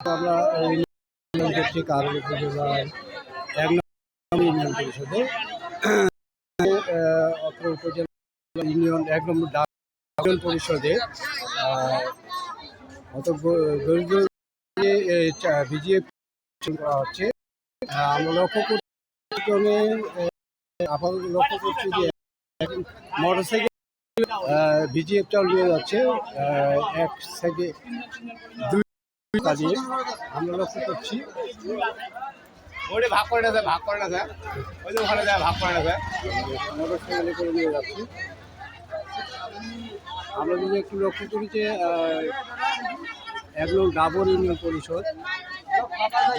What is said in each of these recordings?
আমরা এক নম্বর পরিষদে করা হচ্ছে। আমরা লক্ষ্য করছি আপাতত লক্ষ্য করছি যে মোটর বিজিএফ চাল নিয়ে যাচ্ছে এক সাইডে দুই কাজে। আমরা লক্ষ্য করছি। ভাগ ভাগ যায় ভাগ নিয়ে আমরা যদি একটু লক্ষ্য করি যে নং ডাবর ইউনিয়ন পরিষদ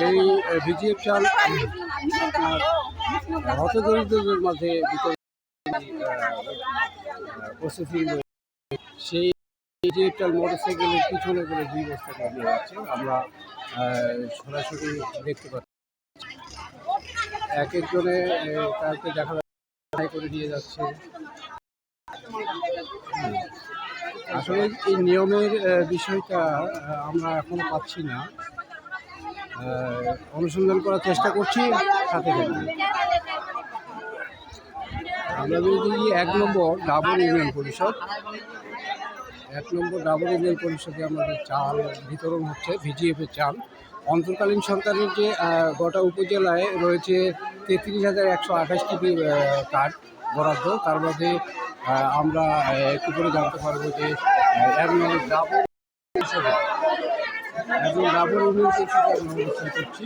এই বিজিএফ চাল হতদরিদ্রদের মাঝে প্রসেসিং সেই বিজিএফ চাল মোটর সাইকেলের পিছনে করে দুই বস্তা করে যাচ্ছে আমরা সরাসরি দেখতে পাচ্ছি। এক একজনে কাউকে দেখা যাচ্ছে করে দিয়ে যাচ্ছে। আসলে এই নিয়মের বিষয়টা আমরা এখনও পাচ্ছি না। অনুসন্ধান করার চেষ্টা করছি, সাথে সাথে যদি এক নম্বর ডাবর ইউনিয়ন পরিষদ। এক নম্বর ডাবর ইউনিয়ন পরিষদে আমাদের চাল বিতরণ হচ্ছে ভিজিএফের চাল। অন্তর্কালীন সরকারের যে গোটা উপজেলায় রয়েছে তেত্রিশ হাজার একশো আঠাশটি কার্ড বরাদ্দ। তার মধ্যে আমরা একটু করে জানতে পারব যে এক নম্বর পরিষদে একজন ডাবর ইউনিয়ন আমরা করছি।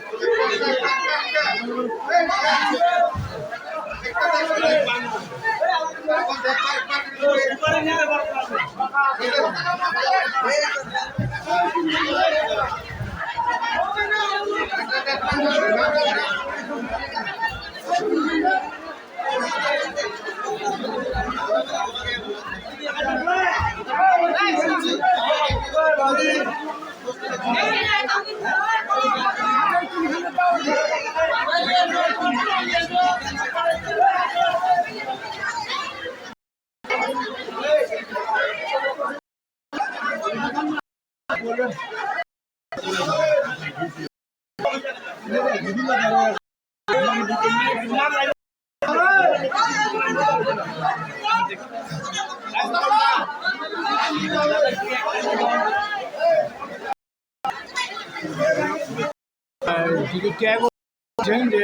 আহ, যদি ট্যাগ বলছেন যে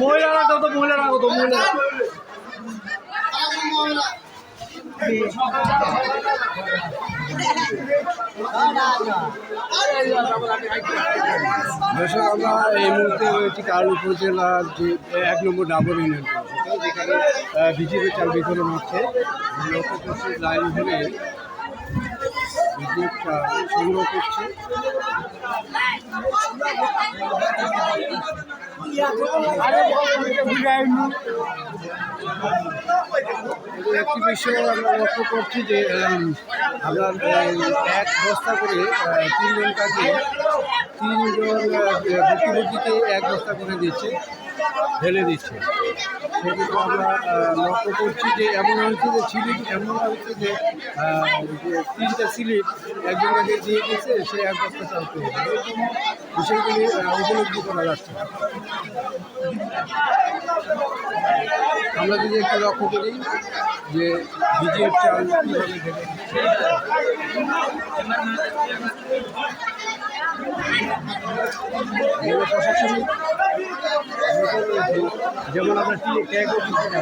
মহিলারা কত মহিলারা কত মহিলারা। আমরা এই মুহূর্তে রয়েছি কারণ উপজেলার যে এক নম্বর ডাবর ইউনিয়ন যেখানে বিজেপি চাল বিতরণ হচ্ছে। লাইন ধরে সংগ্রহ করছে। একটি বিষয় আমরা লক্ষ্য করছি যে আপনার এক বস্তা করে তিনজন কাজে তিনজন ভুক্তভোগীকে এক বস্তা করে দিচ্ছে। ঢেলে দিচ্ছে। সেক্ষেত্রে আমরা লক্ষ্য করছি যে এমন হয়েছে যে স্লিপ এমন হয়েছে যে তিনটা স্লিপ একজন কাছে দিয়ে গেছে, সে এক বস্তা চাল পেয়ে বিষয়গুলি উপলব্ধি করা যাচ্ছে আমরা যদি একটু লক্ষ্য করি যে বিজের চাল কীভাবে ঢেলে যেমন আমরা টি ট্যাগ ট্যাগ অফিসার